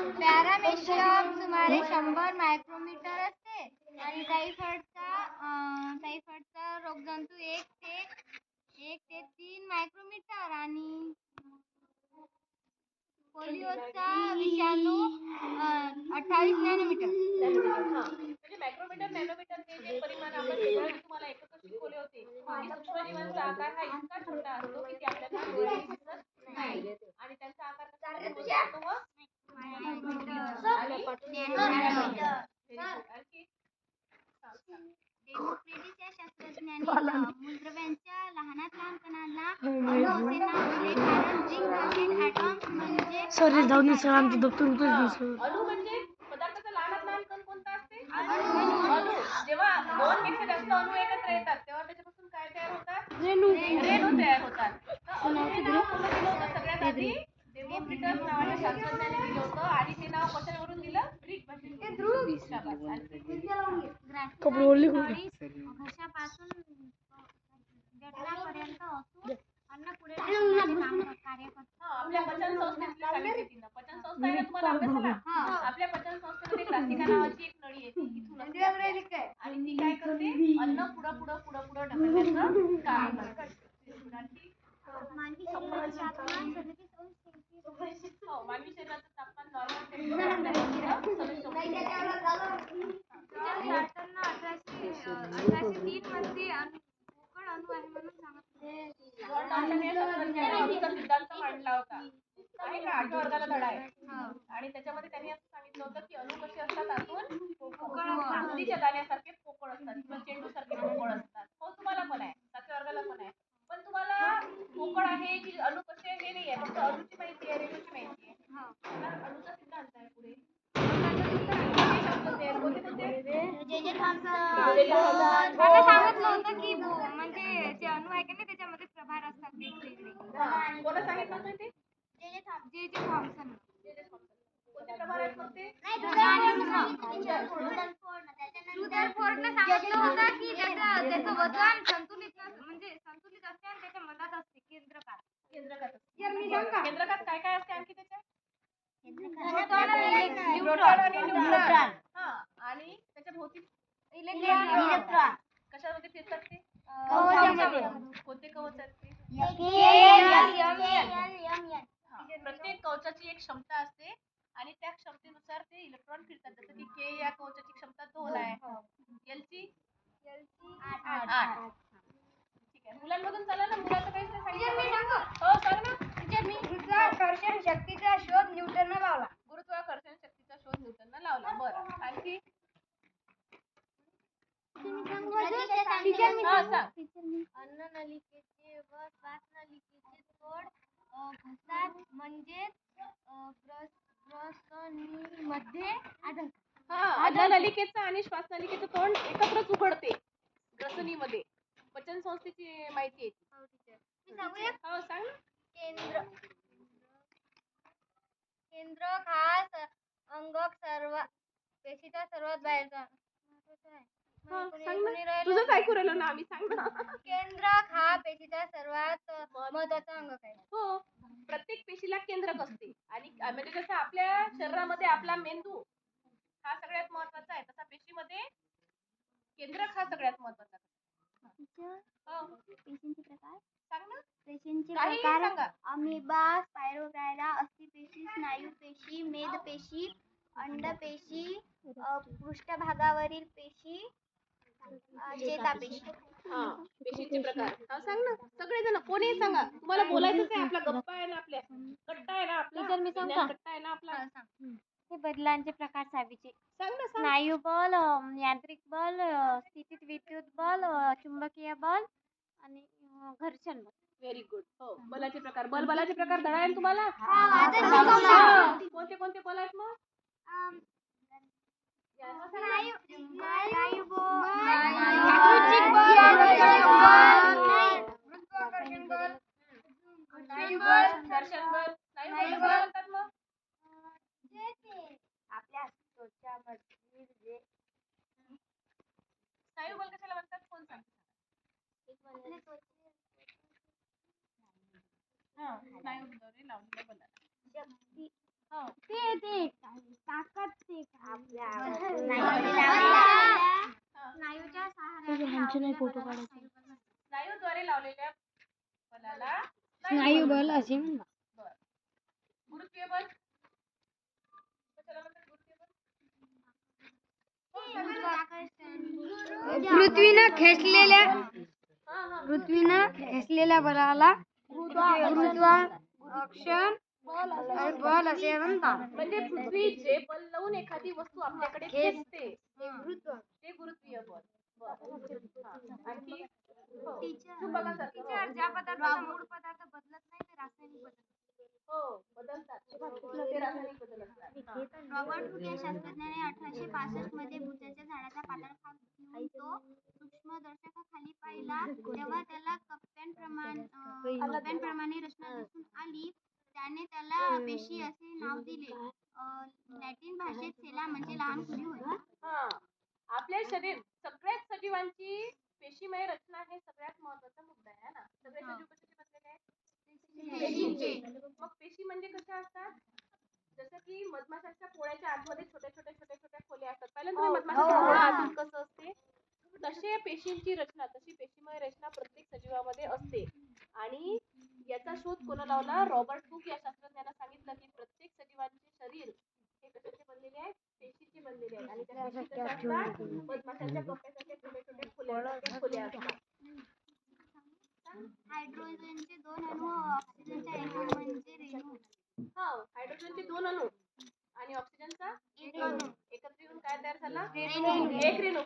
Paramecium सुमारे शंभर micrometre असते. आणि टायफॉइडचा टायफॉइडचा रोगजंतू एक ते एक ते तीन मायक्रोमीटर आणि पोलिओचा विषाणू अठ्ठावीस नॅनोमीटर म्हणजे मायक्रोमीटर नॅनोमीटर हे जे परिमाण आपण तुम्हाला एकत्र शिकवले होते सूक्ष्मजीवांचा आकार हा इतका छोटा असतो की ते आपल्याला नाही. आणि त्यांचा आकार कसा असतो? असेल ॲटॉम्स म्हणजे सर सर आमचं दप्तर उतरलं सर. अणू म्हणजे पदार्थाचा लहानात लहान कण कोणता असते? अणू जेव्हा दोन पेक्षा जास्त अणू एकत्र येतात तेव्हा त्याच्यापासून काय तयार होतात? रेणू. रेणू तयार होतात. सगळ्यात आधी डेमोक्रिटस नावाच्या शास्त्रज्ञाने दिलं होतं आणि ते नाव कशावरून दिलं ग्रीक भाषेत शाबास. आणि कपडे ओढले घशापासून जठरापर्यंत असून अन्न पुढे ढकलण्याचे काम कार्य करतो आपल्या पचन संस्थेतलं सांगितलं तिनं. पचन संस्था आहे तुम्हाला अभ्यास झाला आपल्या पचन संस्थेमध्ये ग्रासिका नावाची एक नळी आहे ती इथून असते. आपल्या. आणि ती काय करते? अन्न पुढं पुढं पुढं पुढं ढकलण्याचं काम करते. मानवी शरीराचं तापमान नॉर्मल सिद्धांत मांडला होता का आठव्या वर्गाला धडा आहे आणि त्याच्यामध्ये त्यांनी असं सांगितलं होतं की अणु असतात. आतून पोकळ असतात दाण्यासारखे पोकळ असतात किंवा चेंडू सारखे पोकळ असतात हो तुम्हाला पण आहे सातव्या वर्गाला पण आहे पण तुम्हाला पोकळ आहे की अणु कसे हे नाही आहे फक्त अणुची माहिती आहे रेणूची माहिती आहे तर अणुचा सिद्धांत आहे पुढे कोणते शब्द ते? कोणते कोणते? जे जे मला सांगितलं होतं की म्हणजे जे अणु आहे की नाही त्याच्यामध्ये प्रभार असतात वेगवेगळे. कोणा सांगितलं होतं ते? जे जे थॉम- जे जे थॉम्सन कोणते प्रभार आहेत मग ते? रुदरफोर्डनं सांगितलं होतं की त्याचं त्याचं वजन संतुलित म्हणजे संतुलित असते आणि त्याच्या मधात असते केंद्रकात. केंद्रकात असते. केंद्रकात काय काय असते आणखी त्याच्यात. प्रोटॉन आणि न्यूट्रॉन हा आणि त्याच्या भोवती इलेक्ट्रॉन कशामध्ये फिरतात ते? कवचामध्ये. कोणते कवच आहेत ते? यम हा, प्रत्येक कवचाची एक क्षमता असते आणि त्या क्षमतेनुसार ते इलेक्ट्रॉन फिरतात. जसं की के या कवचाची क्षमता दोन आहे. एल ची आठ. ठीक आहे. मुलांमधून चला ना. मुलाचं काहीच नाही सांगितलं. हो सांग ना. गुरुत्वाकर्षण शक्तीचा शोध न्यूटन लावला गुरुत्वाकर्षण शक्तीचा शोध न्यूटननं लावला बरं आणखी हा सांग. अन्न नलिकेचे व श्वास नलिकेचे तोड अ, घसात म्हणजेच ग्रसनीमध्ये आढळतात. हा अन्ननलिकेचं आणि श्वासनलिकेचं तोंड एकत्रच उघडते ग्रसनीमध्ये पचन संस्थेची माहिती आहे ती. मी सांगूया? हो सांग. ना केंद्र केंद्र खास अंगक सर्व पेशीचा सर्वात बाहेरचा महत्त्वाचा आहे. हा, कोणी- सांग ना. राहिलं? तुझंच ऐकू राहिलो ना आम्ही सांग ना. केंद्रक हा पेशीचा सर्वात महत्त्वाचा अंगक आहे हो प्रत्येक पेशीला केंद्रक असते. आणि म्हणजे जसं आपल्या शरीरामध्ये आपला मेंदू हा सगळ्यात महत्त्वाचा आहे. तसा पेशीमध्ये केंद्रक हा सगळ्यात महत्त्वाचा पेशींचे प्रकार. सांग ना. पेशींचे प्रकार सांगा. अमिबा स्पायरोगायरा अस्थिपेशी स्नायूपेशी मेदपेशी अंडपेशी अ, पृष्ठभागावरील पेशी चेतापेशी. हा पेशीचे प्रकार. हा सांग ना तुम्हाला बोलायचंच आहे आपला गप्पा आहे ना आपल्या. कट्टा आहे ना आपला. टीचर, मी सांगू विज्ञान का? कट्टा आहे ना आपला. हे बदलांचे प्रकार सावीचे. सांग ना सांग. स्नायू बल अ, यांत्रिक बल अ, स्थितीत विद्युत बल अ, चुंबकीय बल आणि अ, घर्षण बल. व्हेरी गुड हो बलाचे प्रकार. बल बलाचे प्रकार धडा आहे ना तुम्हाला हा. कोणते कोणते बल आहेत मग स्नायू स्नायू यादृच्छिक बल यादृच्छिक बल. गुरुत्वाकर्षण बल स्नायू बल घर्षण बल स्नायू बल कशाला म्हणतात मग? आपल्या त्वचामधील जे स्नायू बल कशाला म्हणतात? कोण सांगते? हा स्नायूद्वारे लावलेल्या बलाला शक्ती. हो. ते नाही. लावलेल्या बलाला स्नायू बल असे म्हणतात. गुरुत्वीय बल? पृथ्वीनं खेचलेल्या हा हा। पृथ्वीनं खेचलेल्या बलाला गुरुत्वाकर्षण बल असे म्हणतात म्हणजे पृथ्वी जे बल लावून एखादी वस्तू आपल्याकडे खेचते ते गुरुत्वीय बल. आणखी. टीचर ज्या पदार्थाचा मूळ पदार्थ रॉबर्ट हुक या शास्त्रज्ञाने अठराशे बासष्टमध्ये झाडाचा घेऊन तो सूक्ष्मदर्शकाखाली पाहिला. तेव्हा त्याला कप्प्यांप्रमाणे रचना दिसून आली. त्याने त्याला पेशी असे नाव दिले. लॅटिन भाषेत सेला म्हणजे लहान खुली होय? हा. आपल्या शरीर सगळ्याच सजीवांची पेशीमय रचना हे सगळ्यात महत्त्वाचा मुद्दा आहे ना? सगळे सजीव कशाचे बनलेले आहेत. पेशींचे मग पेशी म्हणजे कशा असतात जसं की मधमाशाच्या आतमध्ये छोट्या छोट्या छोट्या छोट्या खोल्या असतात. पहिल्यांदा तुम्ही मधमाशाचं पोळं आतून कसं असते? तसे पेशींची रचना तशी पेशीमय रचना प्रत्येक सजीवामध्ये असते. आणि याचा शोध कोणा लावला? रॉबर्ट हुक या शास्त्रज्ञानं सांगितलं की प्रत्येक सजीवांचे शरीर हे कशाचे बनलेले आहेत पेशीचे बनलेले आहेत आणि त्या पेशी कशा असतात मधमाशाच्या कप्प्यासारख्या छोट्या छोट्या खोल्या खोल्या असतात हायड्रोजनचे दोन अणू व ऑक्सिजनचा एक अणू म्हणजे रेणू. हा हायड्रोजनचे दोन अणू. आणि ऑक्सिजनचा एकत्र येऊन काय तयार झाला? रेणू. एक रेणू